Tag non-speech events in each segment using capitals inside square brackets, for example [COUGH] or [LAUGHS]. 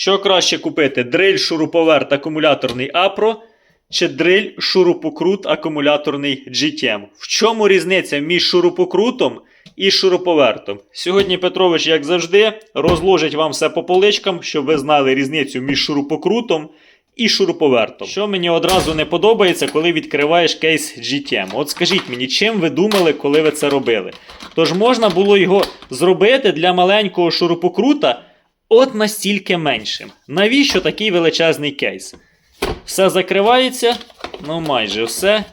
Що краще купити? Дриль, шуруповерт, акумуляторний Апро чи дриль, шурупокрут, акумуляторний GTM? В чому різниця між шурупокрутом і шуруповертом? Сьогодні Петрович, як завжди, розложить вам все по поличкам, щоб ви знали різницю між шурупокрутом і шуруповертом. Що мені одразу не подобається, коли відкриваєш кейс GTM. От скажіть мені, чим ви думали, коли ви це робили? Тож можна було його зробити для маленького шурупокрута от настільки меншим. Навіщо такий величезний кейс? Все закривається, ну майже все.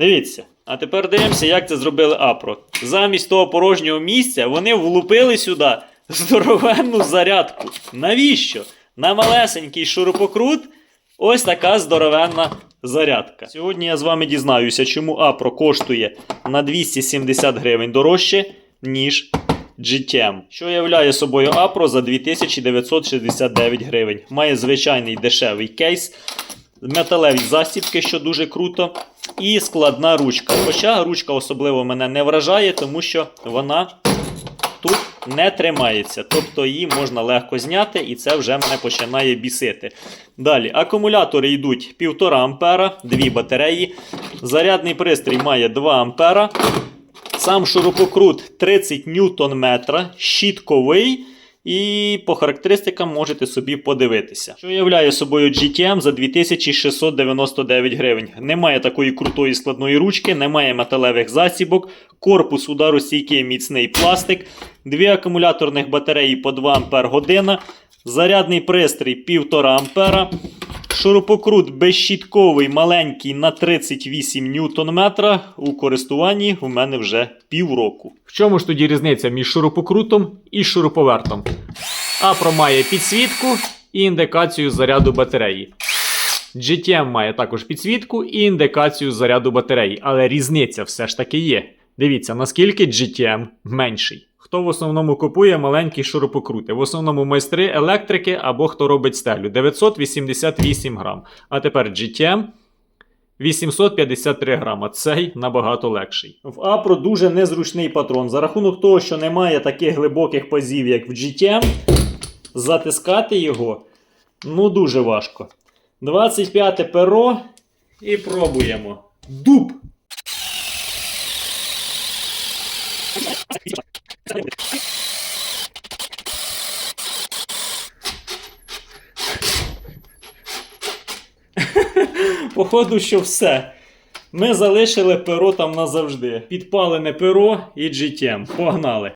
Дивіться. А тепер дивимося, як це зробили Апро. Замість того порожнього місця вони влупили сюди здоровенну зарядку. Навіщо? На малесенький шурупокрут ось така здоровенна зарядка. Сьогодні я з вами дізнаюся, чому Апро коштує на 270 гривень дорожче, ніж GTM, що являє собою Апро за 2969 гривень. Має звичайний дешевий кейс, металеві застібки, що дуже круто, і складна ручка. Хоча ручка особливо мене не вражає, тому що вона тут не тримається. Тобто її можна легко зняти, і це вже мене починає бісити. Далі, акумулятори йдуть 1,5 ампера, дві батареї. Зарядний пристрій має 2 ампера. Сам шурупокрут 30 ньютон метра, щітковий. І по характеристикам можете собі подивитися. Що являє собою GTM за 2699 гривень. Немає такої крутої складної ручки, немає металевих засібок, корпус ударостійкий міцний пластик, дві акумуляторних батареї по 2 Ампер година, зарядний пристрій 1,5 Ампера. Шурупокрут безщітковий маленький на 38 ньютон метра. У користуванні у мене вже півроку. В чому ж тоді різниця між шурупокрутом і шуруповертом? Апро має підсвітку і індикацію заряду батареї. GTM має також підсвітку і індикацію заряду батареї, але різниця все ж таки є. Дивіться, наскільки GTM менший. Хто в основному купує маленькі шурупокрути? В основному майстри електрики або хто робить стелю. 988 грам. А тепер GTM 853 грама. Цей набагато легший. В Апро дуже незручний патрон. За рахунок того, що немає таких глибоких пазів, як в GTM, затискати його ну дуже важко. 25 перо і пробуємо. Дуб! [LAUGHS] Походу, що все. Ми залишили перо там назавжди. Підпалене перо і GTM. Погнали.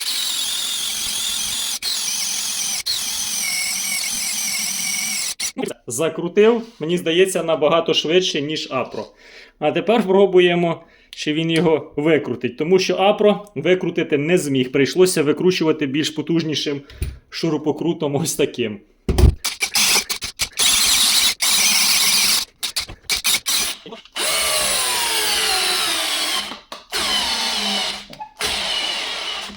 Закрутив, мені здається, набагато швидше, ніж Апро. А тепер пробуємо, чи він його викрутить. Тому що Апро викрутити не зміг. Прийшлося викручувати більш потужнішим шурупокрутом ось таким.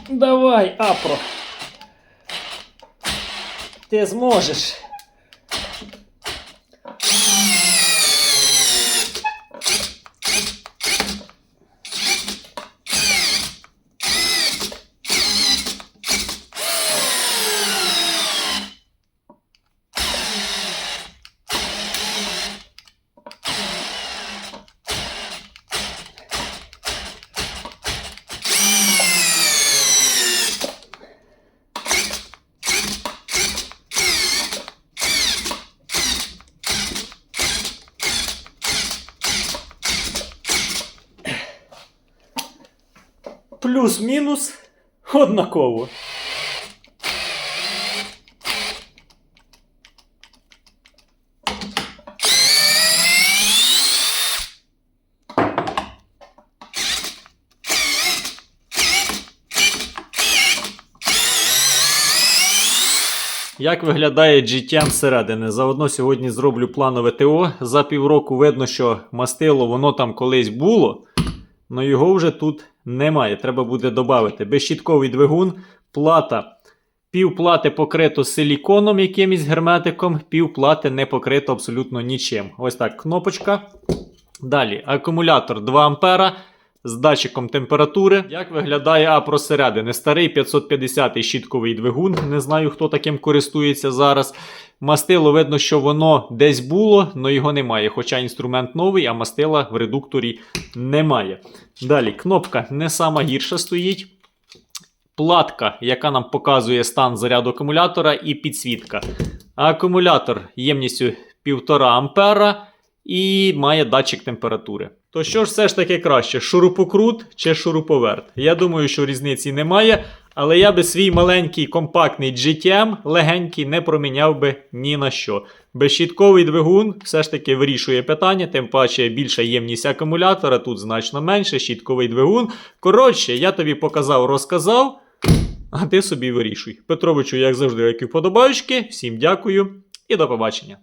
Давай, Апро. Ти зможеш. Плюс-мінус однаково. Як виглядає GTM зсередини? Заодно сьогодні зроблю планове ТО. За півроку видно, що мастило воно там колись було, але його вже тут немає. Треба буде додати. Безщітковий двигун, плата. Півплати покрито силіконом якимось герметиком, півплати не покрито абсолютно нічим. Ось так, кнопочка. Далі акумулятор 2 ампера. З датчиком температури. Як виглядає апро зсередини? Старий 550 щітковий двигун. Не знаю, хто таким користується зараз. Мастило видно, що воно десь було, але його немає. Хоча інструмент новий, а мастила в редукторі немає. Далі, кнопка не сама гірша стоїть. Платка, яка нам показує стан заряду акумулятора, і підсвітка. Акумулятор ємністю 1,5 ампера і має датчик температури. То що ж все ж таки краще, шурупокрут чи шуруповерт? Я думаю, що різниці немає, але я би свій маленький компактний GTM легенький не проміняв би ні на що. Безщітковий двигун все ж таки вирішує питання, тим паче більша ємність акумулятора, тут значно менше, щітковий двигун. Коротше, я тобі показав, розказав, а ти собі вирішуй. Петровичу, як завжди, які вподобаючки. Всім дякую і до побачення.